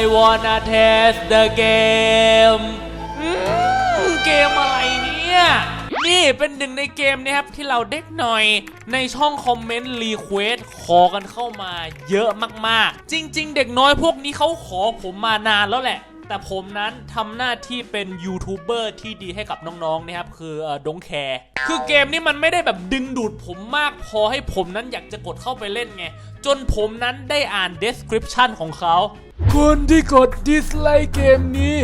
I wanna test the game อืมเกมอะไรเนี่ย นี่เป็นหนึ่งในเกมนะครับที่เราเด็กหน่อยในช่องคอมเมนต์รีเควสขอกันเข้ามาเยอะมากๆ จริง ๆ เด็กน้อยพวกนี้เขาขอผมมานานแล้วแหละแต่ผมนั้นทำหน้าที่เป็นยูทูบเบอร์ที่ดีให้กับน้องๆนะครับ คือดงแคร์คือเกมนี้มันไม่ได้แบบดึงดูดผมมากพอให้ผมนั้นอยากจะกดเข้าไปเล่นไง จนผมนั้นได้อ่าน description ของเขา คนที่กด dislike เกมนี้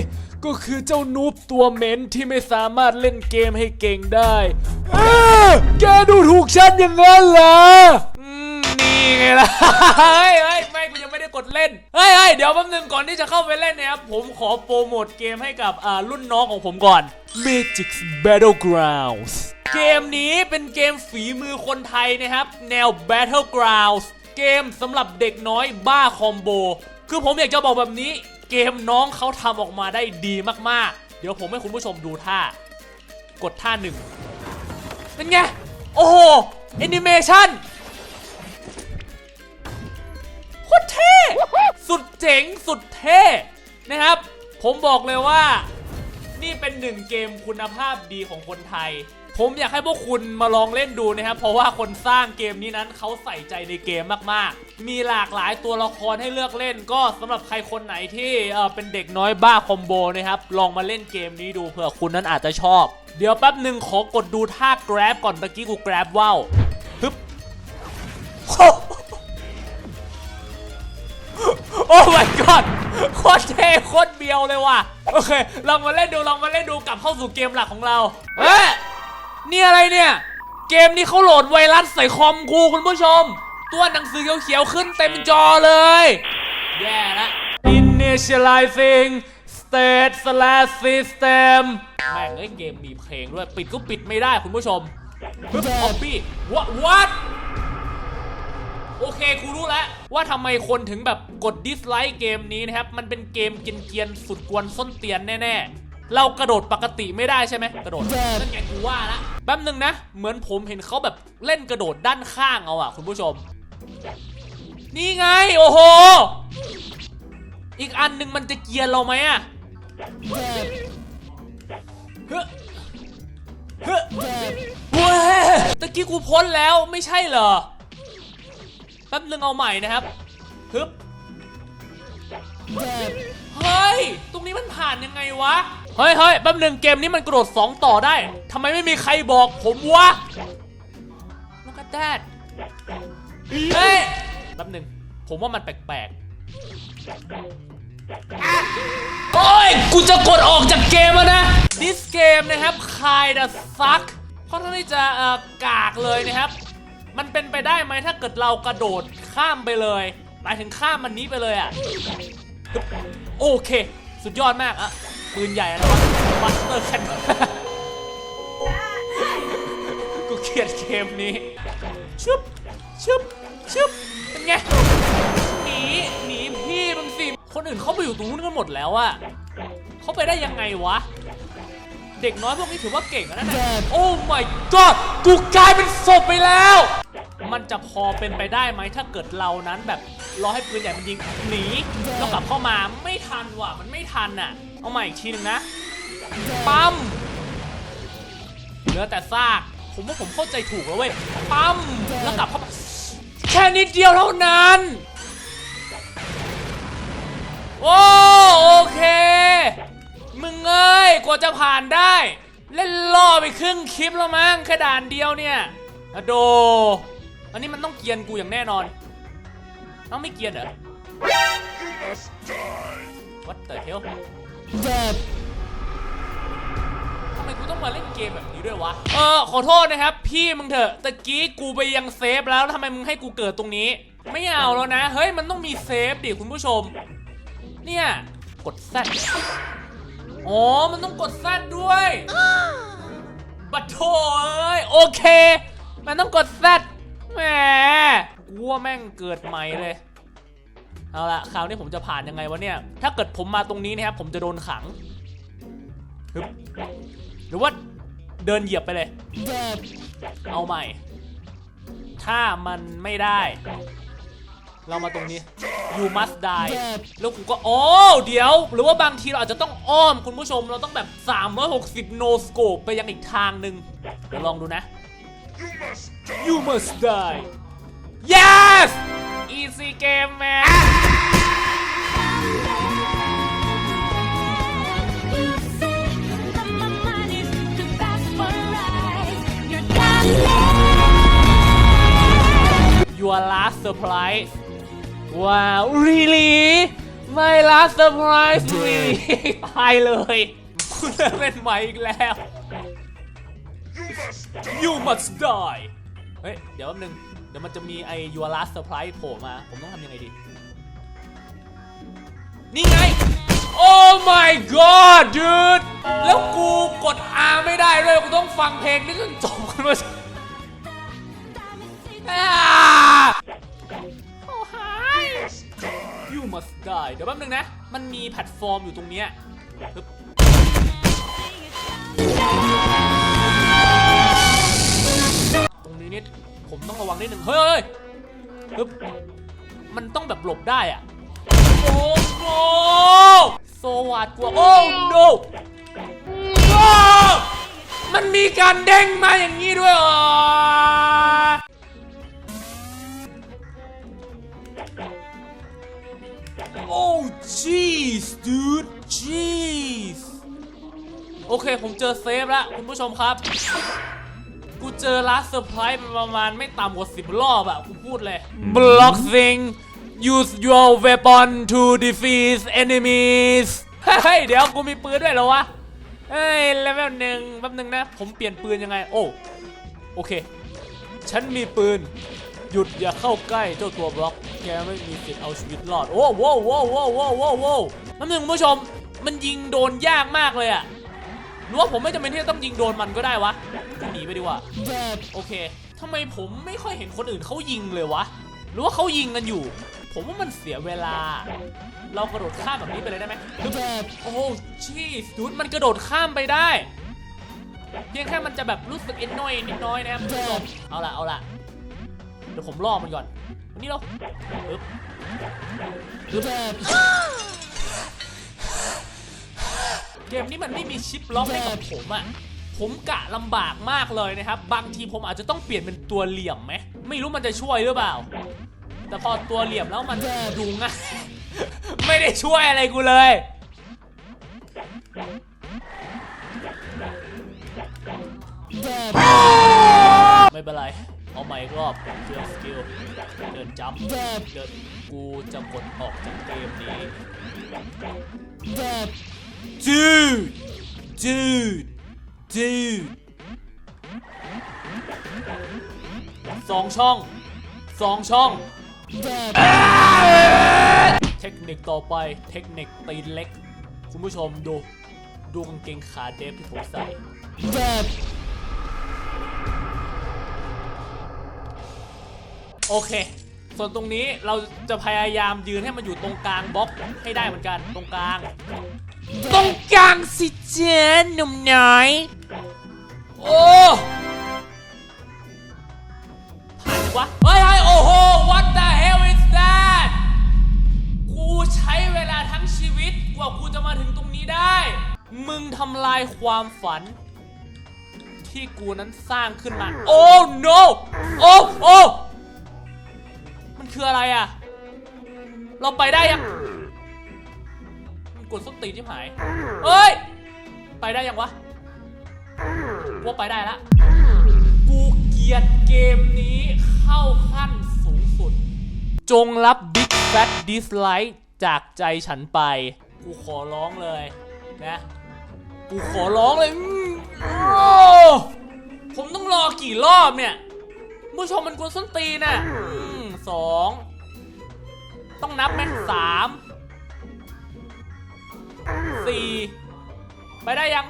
ก็คือเจ้านูบตัวเหม็นที่ไม่สามารถเล่นเกมให้เก่งได้เอ้อแกดูถูกฉันอย่างนั้นเหรออืมนี่ไงล่ะ เฮ้ยเฮ้ยไม่กูยังไม่ได้กดเล่น เฮ้ยเฮ้ยเดี๋ยวแป๊บนึงก่อนที่จะเข้าไปเล่นนะครับ ผมขอโปรโมทเกมให้กับอ่ารุ่นน้องของผมก่อน Magix Battlegrounds เกมนี้เป็นเกมฝีมือคนไทยนะครับ แนว Battlegrounds เกมสำหรับเด็กน้อยบ้าคอมโบ คือผมอยากจะบอกแบบนี้ เกมน้องเขาทำออกมาได้ดีมากๆ เดี๋ยวผมให้คุณผู้ชมดูท่า กดท่าหนึ่งเป็นไง โอ้โหแอนิเมชันโคตรเท่ สุดเจ๋งสุดเท่ นะครับ ผมบอกเลยว่า นี่เป็นหนึ่งเกมคุณภาพดีของคนไทย ผมอยากให้พวกคุณมาลองเล่นดูนะครับ เพราะว่าคนสร้างเกมนี้นั้นเขาใส่ใจในเกมมากๆ มีหลากหลายตัวละครให้เลือกเล่น ก็สำหรับใครคนไหนที่เป็นเด็กน้อยบ้าคอมโบนะครับ ลองมาเล่นเกมนี้ดูเผื่อคุณนั้นอาจจะชอบ เดี๋ยวแป๊บหนึ่งขอกดดูท่า grab ก่อนตะกี้กู grab ว่าวฮึบโอ้ my god โคตรเท่โคตรเบียวเลยว่ะ โอเค ลองมาเล่นดู ลองมาเล่นดูกลับเข้าสู่เกมหลักของเรา เอ๊ะ นี่อะไรเนี่ย เกมนี้เขาโหลดไวรัสใส่คอมกูคุณผู้ชม ตัวหนังสือเขียวๆขึ้นเต็มจอเลย แย่ละ initializing state slash system แม่งเอ้ยเกมมีเพลงด้วย ปิดก็ปิดไม่ได้คุณผู้ชมปึ๊บออบบี้ what what โอเคครูรู้แล้วว่าทำไมคนถึงแบบกดดิสไลค์เกมนี้นะครับ มันเป็นเกมเกียนๆสุดกวนส้นเตียนแน่ๆ เรากระโดดปกติไม่ได้ใช่ไหมกระโดดนั่นไงกูว่าละแป๊บหนึ่งนะ เหมือนผมเห็นเขาแบบเล่นกระโดดด้านข้างเอาอะคุณผู้ชม นี่ไง โอ้โห อีกอันหนึ่งมันจะเกียร์เราไหมอะเฮ้ยเฮ้ยเว้ยตะกี้กูพ้นแล้วไม่ใช่เหรอแป๊บนึงเอาใหม่นะครับฮึบเฮ้ย ตรงนี้มันผ่านยังไงวะ เฮ้ยเฮ้ยแป๊บนึงเกมนี้มันกระโดด2ต่อได้ทำไมไม่มีใครบอกผมวะ Look at that เฮ้ยแป๊บนึงผมว่ามันแปลกๆโอ้ยกูจะกดออกจากเกมแล้วนะ This game นะครับ kinda suck ค่อนข้างที่จะอ่อกากเลยนะครับ มันเป็นไปได้ไหมถ้าเกิดเรากระโดดข้ามไปเลยหมายถึงข้ามมันนี้ไปเลยอะโอเค สุดยอดมากอะปืนใหญ่นะบัสเตอร์แคนกูเกลียดเกมนี้ชึบชึบชึบเป็นไงหนีหนีพี่มึงสิคนอื่นเขาไปอยู่ตรงนู้นกันหมดแล้วอะเขาไปได้ยังไงวะ เด็กน้อยพวกนี้ถือว่าเก่งนะนี่โอ้ my god กูกลายเป็นศพไปแล้ว มันจะพอเป็นไปได้ไหมถ้าเกิดเรานั้นแบบ รอให้ปืนใหญ่มันยิงหนีแล้วกลับเข้ามาไม่ทันว่ะมันไม่ทันอะ เอาใหม่อีกทีหนึ่งนะปั๊มเหลือแต่ซาก ผมว่าผมเข้าใจถูกแล้วเว้ยปั๊มแล้วกลับเข้ามาแค่นิดเดียวเท่านั้นโอ้โอเค มึงเอ้ยกว่าจะผ่านได้ เล่นล่อไปครึ่งคลิปแล้วมั้งแค่ด่านเดียวเนี่ยอะโด อันนี้มันต้องเกียนกูอย่างแน่นอน ต้องไม่เกรียนเหรอ What the hell ทำไมกูต้องมาเล่นเกมแบบนี้ด้วยวะ เออ ขอโทษนะครับ พี่มึงเถอะ ตะกี้กูไปยังเซฟแล้วทำไมมึงให้กูเกิดตรงนี้ ไม่เอาแล้วนะ เฮ้ย มันต้องมีเซฟดิคุณผู้ชม เนี่ย กดแซดอ๋อ มันต้องกดแซดด้วย บัดโถเอ้ย โอเค มันต้องกดแซดแหมกูว่าแม่งเกิดใหม่เลย เอาละคราวนี้ผมจะผ่านยังไงวะเนี่ย ถ้าเกิดผมมาตรงนี้นะครับผมจะโดนขังฮึบหรือว่าเดินเหยียบไปเลย เอาใหม่ ถ้ามันไม่ได้ เรามาตรงนี้ you must die แล้วกูก็อ๋อเดี๋ยว หรือว่าบางทีเราอาจจะต้องอ้อมคุณผู้ชมเราต้องแบบ 360 no scope ไปยังอีกทางหนึ่งเดี๋ยวลองดูนะ you must die yes your last surprise ว้าว really my last surprise really ตายเลยคุณเล่นใหม่อีกแล้ว you must die เฮ้ย เดี๋ยวแป๊บนึง เดี๋ยวมันจะมีไอ้ your last surprise โผล่มา ผมต้องทำยังไงดี นี่ไง oh my god dude แล้วกูกด R ไม่ได้ด้วย กูต้องฟังเพลงนี้จนจบคุณผู้ชมา must die เดี๋ยวแป๊บนึงนะ มันมีแพลตฟอร์มอยู่ตรงเนี้ยตรงนี้นิดผมต้องระวังนิดหนึ่งเฮ้ยเฮ้ยปึ๊บมันต้องแบบหลบได้อะโอ้ no โซวาดกว่าโอ้โอ้มันมีการเด้งมาอย่างนี้ด้วยเหรอ โอ้ jeez dude jeez โอเค ผมเจอเซฟแล้ว คุณผู้ชมครับ กูเจอลัสเซอร์ไพรส์ประมาณไม่ต่ำกว่า10รอบอะกูพูดเลย block thing use your weapon to defeat enemies เฮ้ย เดี๋ยวกูมีปืนด้วยเหรอวะ เฮ้ยเลเวลหนึ่งแป๊บหนึงนะ ผมเปลี่ยนปืนยังไง โอ้ โอเค ฉันมีปืน หยุดอย่าเข้าใกล้เจ้าตัวบล็อก แกไม่มีสิทธิ์เอาชีวิตรอด โอ้โว้วโว้วโว้โว้โว้โว้นั่นหนึ่งคุณผู้ชม มันยิงโดนยากมากเลยอะหรือว่าผมไม่จำเป็นที่จะต้องยิงโดนมันก็ได้วะหนีไปดีกว่าโอเคทำไมผมไม่ค่อยเห็นคนอื่นเขายิงเลยวะ หรือว่าเขายิงกันอยู่ ผมว่ามันเสียเวลา เรากระโดดข้ามแบบนี้ไปเลยได้ไหมโอ้ชีสดูดมันกระโดดข้ามไปได้ เพียงแค่มันจะแบบรู้สึกเอ็นน้อยนิดน้อยนะครับคุณผู้ชมเอาละเอาละ เดี๋ยวผมล่อมันก่อนวันนี้เราปึ๊บปึ๊บเกมนี้มันไม่มีชิปล็อกให้กับผมอะผมกะลำบากมากเลยนะครับ บางทีผมอาจจะต้องเปลี่ยนเป็นตัวเหลี่ยมไหม ไม่รู้มันจะช่วยหรือเปล่า แต่พอตัวเหลี่ยมแล้วมันดูง่ายไม่ได้ช่วยอะไรกูเลยไม่เป็นไร เอาใหม่อีกรอบเดินสกิลเดินจัมป์เดินกูจะกดออกจากเกมนี้ Dude Dude Dude สองช่องสองช่อง เทคนิคต่อไปเทคนิคตีนเล็ก คุณผู้ชมดู ดูกางเกงขาเดฟที่ผมใส่ โอเค ส่วนตรงนี้เราจะพยายามยืนให้มันอยู่ตรงกลางบล็อกให้ได้เหมือนกันตรงกลาง ตรงกลางสิเจนหนุ่มน้อย โอ้ผ่านวะเฮ้ยเฮ้ยโอ้โห what the hell is that กูใช้เวลาทั้งชีวิตกว่ากูจะมาถึงตรงนี้ได้ มึงทำลายความฝันที่กูนั้นสร้างขึ้นมา โอ้ no โอ้ โอ้มัน คืออะไรอะเราไปได้ยังกดส้นตีนที่หายเฮ้ย ไปได้ยังวะว่าไปได้ละกูเกียดเกมนี้เข้าขั้นสูงสุด จงรับ Big Fat Dislike จากใจฉันไป กูขอร้องเลยนะ กูขอร้องเลยอืมโอ้ผมต้องรอกี่รอบเนี่ยผู้ชมมันกวนส้นตีนอะ สองต้องนับไหมสามสี่ไปได้ยัง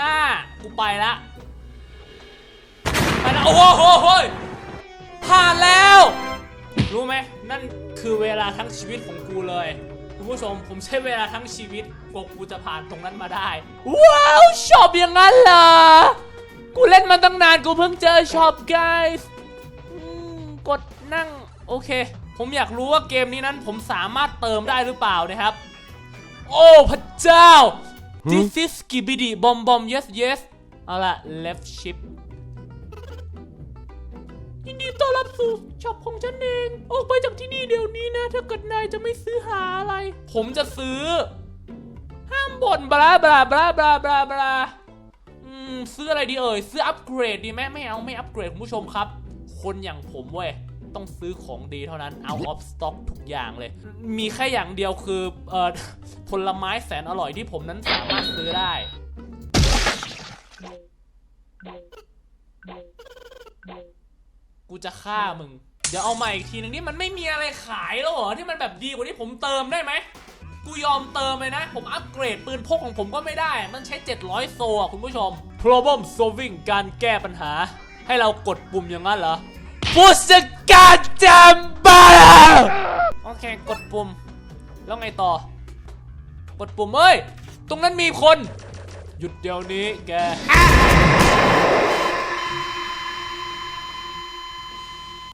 ห้ากูไปละไปละโอ้โหโหยผ่านแล้ว รู้ไหมนั่นคือเวลาทั้งชีวิตของกูเลยคุณผู้ชมผมใช้เวลาทั้งชีวิตกว่ากูจะผ่านตรงนั้นมาได้ ว้าวชอบอย่างนั้นเหรอ กูเล่นมาตั้งนานกูเพิ่งเจอช็อป guys กดนั่งโอเค ผมอยากรู้ว่าเกมนี้นั้นผมสามารถเติมได้หรือเปล่านะครับ โอ้พระเจ้า This is skibidi bom bom yes yes เอาล่ะ left shift ยินดีต้อนรับสู่ช็อปของฉันเอง ออกไปจากที่นี่เดี๋ยวนี้นะ ถ้าเกิดนายจะไม่ซื้อหาอะไร ผมจะซื้อ ห้ามบ่นบลาบลาบลาบลาบลาบลาอืมซื้ออะไรดีเอ่ย ซื้ออัปเกรดดีไหมไม่เอาไม่อัปเกรดคุณผู้ชมครับ คนอย่างผมเว้ยต้องซื้อของดีเท่านั้นเอาออฟสต็อกทุกอย่างเลย มีแค่อย่างเดียวคือเอ่อผลไม้แสนอร่อยที่ผมนั้นสามารถซื้อได้ กูจะฆ่ามึง เดี๋ยวเอาใหม่อีกทีนึงนี่มันไม่มีอะไรขายแล้วเหรอที่มันแบบดีกว่าที่ผมเติมได้ไหมกูยอมเติมเลยนะ ผมอัปเกรดปืนพกของผมก็ไม่ได้ มันใช้ 700 โซอะคุณผู้ชม problem solving การแก้ปัญหา ให้เรากดปุ่มอย่างนั้นเหรอ Push the goddamn button โอเค กดปุ่ม แล้วไงต่อ กดปุ่มเอ้ย ตรงนั้นมีคน หยุดเดี๋ยวนี้แก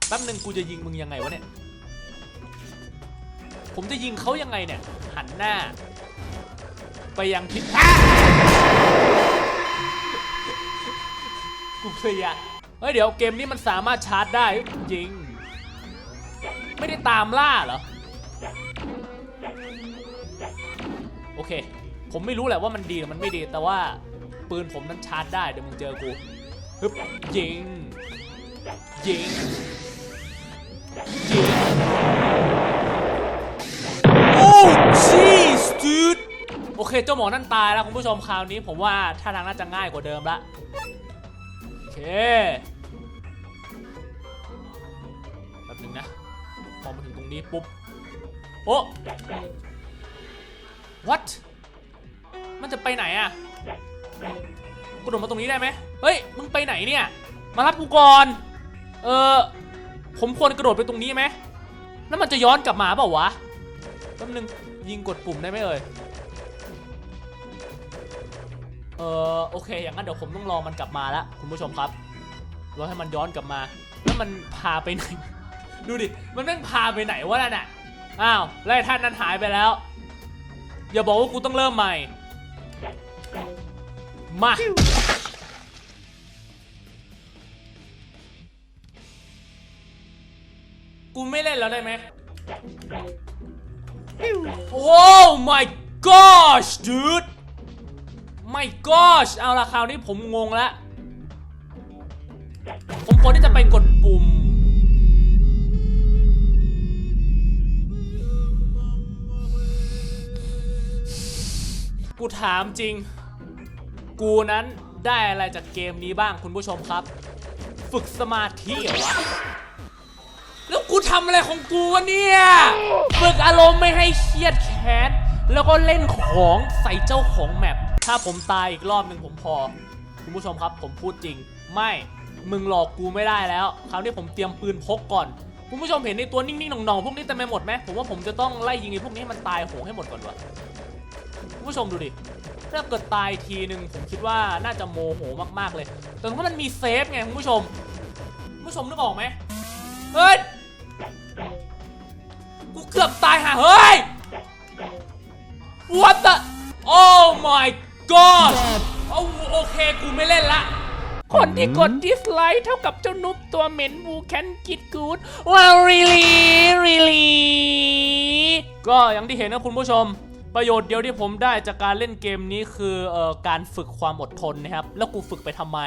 แป๊บหนึ่งกูจะยิงมึงยังไงวะเนี่ย ผมจะยิงเขายังไงเนี่ย หันหน้า ไปยังทิศกูเพลีย เฮ้ยเดี๋ยวเกมนี้มันสามารถชาร์จได้ยิง ไม่ได้ตามล่าเหรอ โอเค ผมไม่รู้แหละว่ามันดีหรือมันไม่ดีแต่ว่าปืนผมนั้นชาร์จได้เดี๋ยวมึงเจอกูฮึบยิงยิงยิงโอ้ jeez dude โอเคเจ้าหมอนั่นตายแล้วคุณผู้ชมคราวนี้ผมว่าท่าทางน่าจะง่ายกว่าเดิมละ แป๊บนึงนะ พอมาถึงตรงนี้ปุ๊บ โอ้ what มันจะไปไหนอะกระโดดมาตรงนี้ได้ไหมเฮ้ย มึงไปไหนเนี่ย มารับกูก่อน เออ ผมควรกระโดดไปตรงนี้ไหมแล้วมันจะย้อนกลับมาเปล่าวะแป๊บนึงยิงกดปุ่มได้ไหมเอ่ย เออโอเค อย่างนั้นเดี๋ยวผมต้องรอมันกลับมาแล้วคุณผู้ชมครับรอให้มันย้อนกลับมา แล้วมันพาไปไหน ดูดิ มันแม่งพาไปไหนวะนั่นน่ะ อ้าวไล่ท่านนั้นหายไปแล้ว อย่าบอกว่ากูต้องเริ่มใหม่ มา กูไม่เล่นแล้วได้ไหมโอ้ my gosh dude my gosh เอาละคราวนี้ผมงงแล้ว ผมควรที่จะไปกดปุ่ม กูถามจริง กูนั้นได้อะไรจากเกมนี้บ้างคุณผู้ชมครับ ฝึกสมาธิเหรอวะแล้วกูทำอะไรของกูวะเนี่ย ฝึกอารมณ์ไม่ให้เครียดแค้นแล้วก็เล่นของใส่เจ้าของแมป ถ้าผมตายอีกรอบหนึ่งผมพอ คุณผู้ชมครับ ผมพูดจริง ไม่ มึงหลอกกูไม่ได้แล้ว คราวนี้ผมเตรียมปืนพกก่อน คุณผู้ชมเห็นในตัวนิ่งๆหน่องๆพวกนี้เต็มไปหมดไหมผมว่าผมจะต้องไล่ยิงไอ้พวกนี้มันตายโหงให้หมดก่อนวะคุณผู้ชมดูดิ ถ้าเกิดตายทีหนึ่งผมคิดว่าน่าจะโมโหมากๆเลย แต่ว่ามันมีเซฟไงคุณผู้ชม คุณผู้ชมนึกออกไหมเฮ้ย กูเกือบตายห่าเฮ้ย What the Oh my god โอ้โอเค กูไม่เล่นละ คนที่กด dislike เท่ากับเจ้านุบตัวเหม็นบูแคนกิดกูดว้าว really really ก็อย่างที่เห็นนะคุณผู้ชม ประโยชน์เดียวที่ผมได้จากการเล่นเกมนี้คือเอ่อการฝึกความอดทนนะครับ แล้วกูฝึกไปทำไม